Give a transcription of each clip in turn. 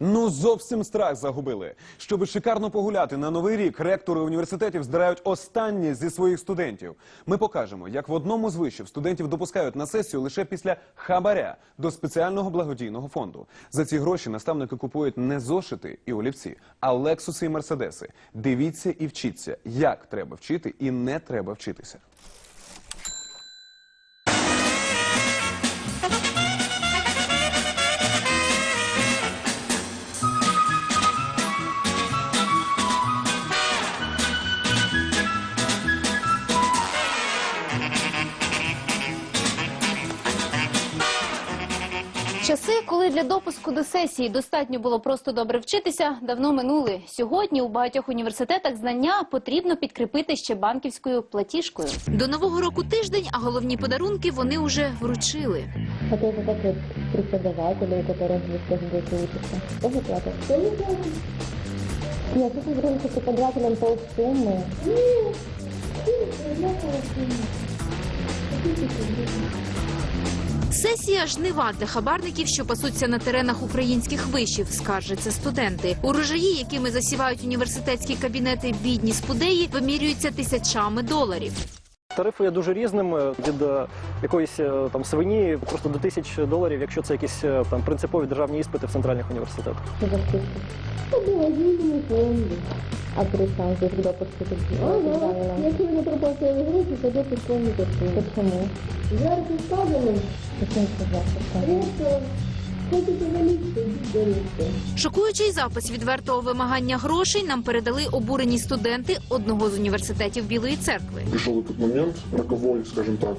Ну зовсім страх загубили. Щоби шикарно погуляти на новий рік, ректори університетів здирають останні зі своїх студентів. Ми покажемо, як в одному з вишів студентів допускають на сесію лише після хабаря до спеціального благодійного фонду. За ці гроші наставники купують не зошити і олівці, а лексуси і мерседеси. Дивіться і вчіться, як треба вчити і не треба вчитися. Часи, коли для допуску до сесії достатньо було просто добре вчитися, давно минули. Сьогодні у багатьох університетах знання потрібно підкріпити ще банківською платіжкою. До нового року тиждень, а головні подарунки вони уже вручили. Хотел бы как вот преподаватели, у которых вы сейчас будете учиться. Тоже платят? Что не платят? Нет, если говорим, преподавателям полсуммы. Сесія жнива для хабарників, що пасуться на теренах українських вишів, скаржаться студенти. Урожаї, якими засівають університетські кабінети бідні спудеї, вимірюються тисячами доларів. Тарифи є дуже різними від е, якоїсь е, там свині просто до тисяч доларів, якщо це якісь е, там принципові державні іспити в центральних університетах. Что за список? Ну, благодетельные фонды. А представь, здесь когда поступить экзаменом. Если вы не проплатили грудь, пойдет исполнить Почему? Жарко сказано. Почему сказать? Наличку, Шокуючий запис відвертого вимагання грошей нам передали обурені студенти одного з університетів Білої церкви. Прийшов этот момент роковий, скажем так,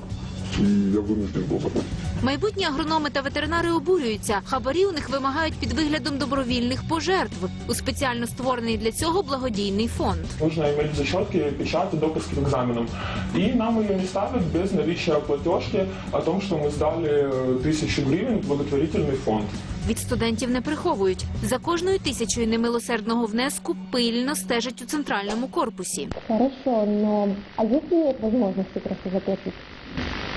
и я вынужден был заплатить. Майбутні агрономи та ветеринари обурюються. Хабарі у них вимагають під виглядом добровільних пожертв у спеціально створений для цього благодійний фонд. Нужно иметь зачетки, печати, допуск к экзаменам. И нам ее не ставят без наличия платежки о том, что мы сдали э, тысячу гривен в благотворительный фонд. Від студентів не приховують. За кожною тисячою немилосердного внеску пильно стежать у центральному корпусі. Хорошо, но а есть ли возможности просто заплатить?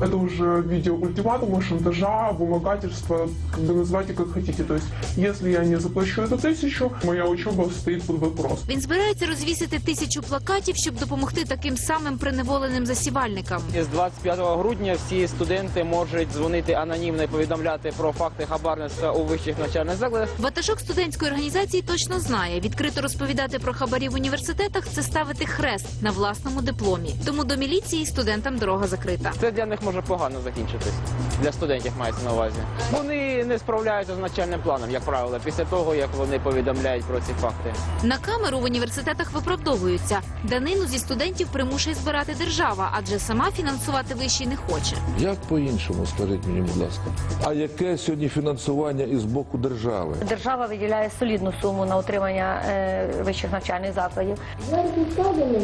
Это уже видео ультиматума, шантажа, вымогательства, как бы называйте как хотите. То есть, если я не заплачу эту тысячу, моя учеба стоит под вопрос. Він збирається розвісити тисячу плакатів, щоб допомогти таким самим приневоленим засівальникам. З 25 грудня всі студенти можуть дзвонити анонімно і повідомляти про факти хабарництва у вищих навчальних закладах. Ватажок студентської організації точно знає, відкрито розповідати про хабарі в університетах це ставити хрест на власному дипломі. Тому до міліції студентам дорога закрита. Це для них може погано закінчитись. Для студентів мається на увазі. Вони не справляються з навчальним планом, як правило, після того як вони повідомляють про ці факти. На камеру в університетах виправдовуються. Данину зі студентів примушує збирати держава, адже сама фінансувати вищий не хоче. Як по-іншому, скажіть мені, будь ласка. А яке сьогодні фінансування із боку держави? Держава виділяє солідну суму на утримання е, вищих навчальних закладів. Жарко сказано.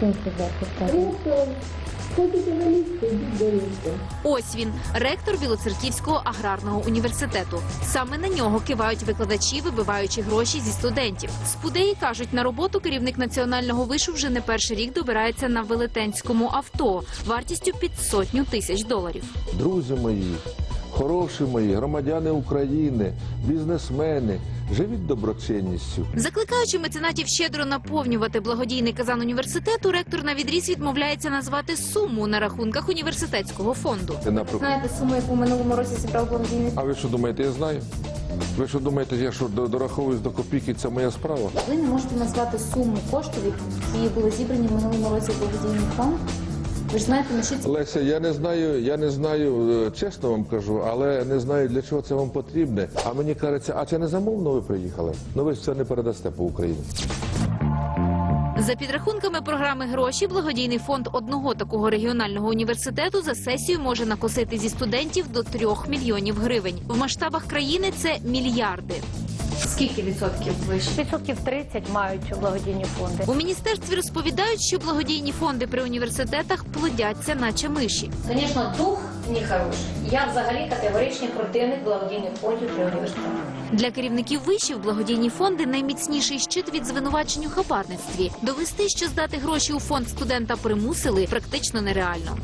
Почему Ось він, ректор Білоцерківського аграрного університету. Саме на нього кивають викладачі, вибиваючи гроші зі студентів. Спудеї кажуть, на роботу керівник національного вишу вже не перший рік добирається на велетенському авто вартістю під сотню тисяч доларів. Друзі мої, хороші мої, громадяни України, бізнесмени, живіть доброчинністю. Закликаючи меценатів щедро наповнювати благодійний казан університету, ректор на відріз відмовляється назвати суму на рахунках університетського фонду. Наприклад, Знаєте суму, яку в минулому році зібрав благодійний а ви що думаєте, я знаю? Ви що думаєте, я що дораховуюсь до копійки, це моя справа? Ви не можете назвати суму коштів, які були зібрані в минулому році в благодійний фонд. Ви ж знаєте, на що Леся, я не знаю, я не знаю, е, чесно вам кажу, але не знаю для чого це вам потрібне. А мені кажеться, а це не замовно ви приїхали? Ну ви ж це не передасте по Україні. За підрахунками програми гроші, благодійний фонд одного такого регіонального університету за сесію може накосити зі студентів до трьох мільйонів гривень. В масштабах країни це мільярди. Скільки відсотків вище? Відсотків 30 мають благодійні фонди. У міністерстві розповідають, що благодійні фонди при університетах плодяться, наче миші. Звісно, дух нехороший. Я взагалі категоричний противник благодійних фондів при університеті. Для керівників вишів благодійні фонди найміцніший щит від звинувачень у хабарництві. Довести, що здати гроші у фонд студента примусили, практично нереально.